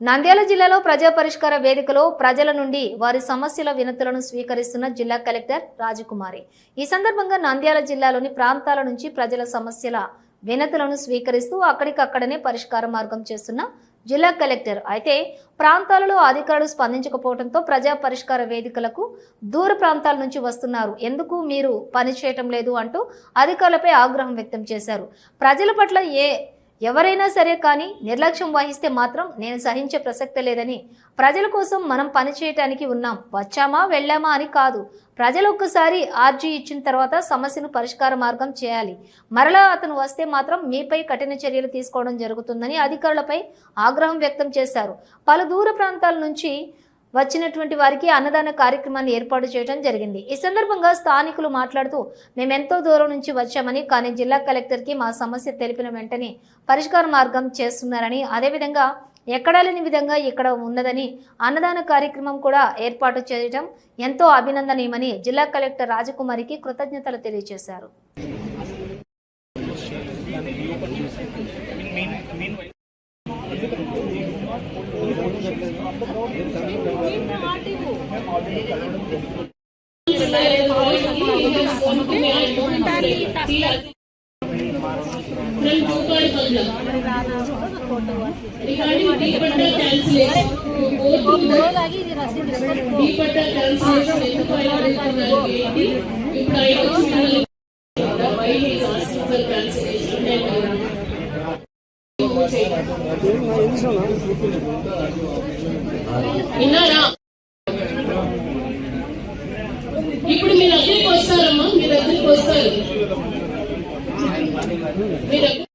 నంద్యాల జిల్లాలో ప్రజా పరిష్కార వేదికలో ప్రజల నుండి వారి సమస్యల వినతులను స్వీకరిస్తున్న జిల్లా కలెక్టర్ రాజకుమారి. ఈ సందర్భంగా నంద్యాల జిల్లాలోని ప్రాంతాల నుంచి ప్రజల సమస్యల వినతులను స్వీకరిస్తూ అక్కడికక్కడనే పరిష్కార మార్గం చేస్తున్న జిల్లా కలెక్టర్. అయితే ప్రాంతాలలో అధికారులు స్పందించకపోవడంతో ప్రజా పరిష్కార వేదికలకు దూర ప్రాంతాల నుంచి వస్తున్నారు. ఎందుకు మీరు పని చేయటం లేదు అంటూ అధికారులపై ఆగ్రహం వ్యక్తం చేశారు. ప్రజల పట్ల ఏ ఎవరైనా సరే కానీ నిర్లక్ష్యం వహిస్తే మాత్రం నేను సహించే ప్రసక్తే లేదని ప్రజల కోసం మనం పని చేయటానికి ఉన్నాం. వచ్చామా వెళ్ళామా అని కాదు. ప్రజలు ఒక్కసారి ఆర్జీ ఇచ్చిన తర్వాత సమస్యను పరిష్కార మార్గం చేయాలి. మరలా అతను వస్తే మాత్రం మీపై కఠిన చర్యలు తీసుకోవడం జరుగుతుందని అధికారులపై ఆగ్రహం వ్యక్తం చేశారు. పలు దూర ప్రాంతాల నుంచి వచ్చినటువంటి వారికి అన్నదాన కార్యక్రమాన్ని ఏర్పాటు చేయడం జరిగింది. ఈ సందర్భంగా స్థానికులు మాట్లాడుతూ మేము ఎంతో దూరం నుంచి వచ్చామని కానీ జిల్లా కలెక్టర్కి మా సమస్య తెలిపిన వెంటనే పరిష్కార మార్గం చేస్తున్నారని అదేవిధంగా ఎక్కడా లేని విధంగా ఇక్కడ ఉన్నదని అన్నదాన కార్యక్రమం కూడా ఏర్పాటు చేయడం ఎంతో అభినందనీయమని జిల్లా కలెక్టర్ రాజకుమారికి కృతజ్ఞతలు తెలియజేశారు. regarding deepata cancellation you go to the deepata cancellation ఎందుకు ఆయన అడుగుతున్నారు ఏంటి ఇప్పుడు ఆయన విన్నారా? ఇప్పుడు మీ దగ్గరికి వస్తారమ్మా మీ దగ్గరికి వస్తారు. మీ దగ్గర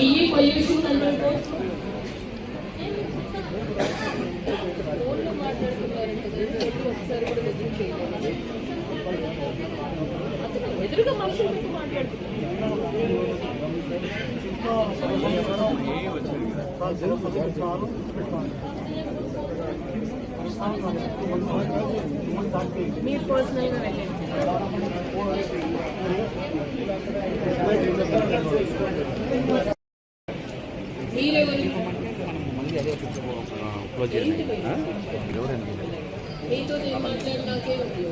ఈ పొల్యూషన్ అన్నట్టు ఎదురుగా మనుషులు పెట్టి మాట్లాడుతున్నారు మీరు పర్సనల్గా వెళ్ళండి క్లోజ్ చేయండి. ఎవరండి మీతో మాట్లాడినాకే ఉంది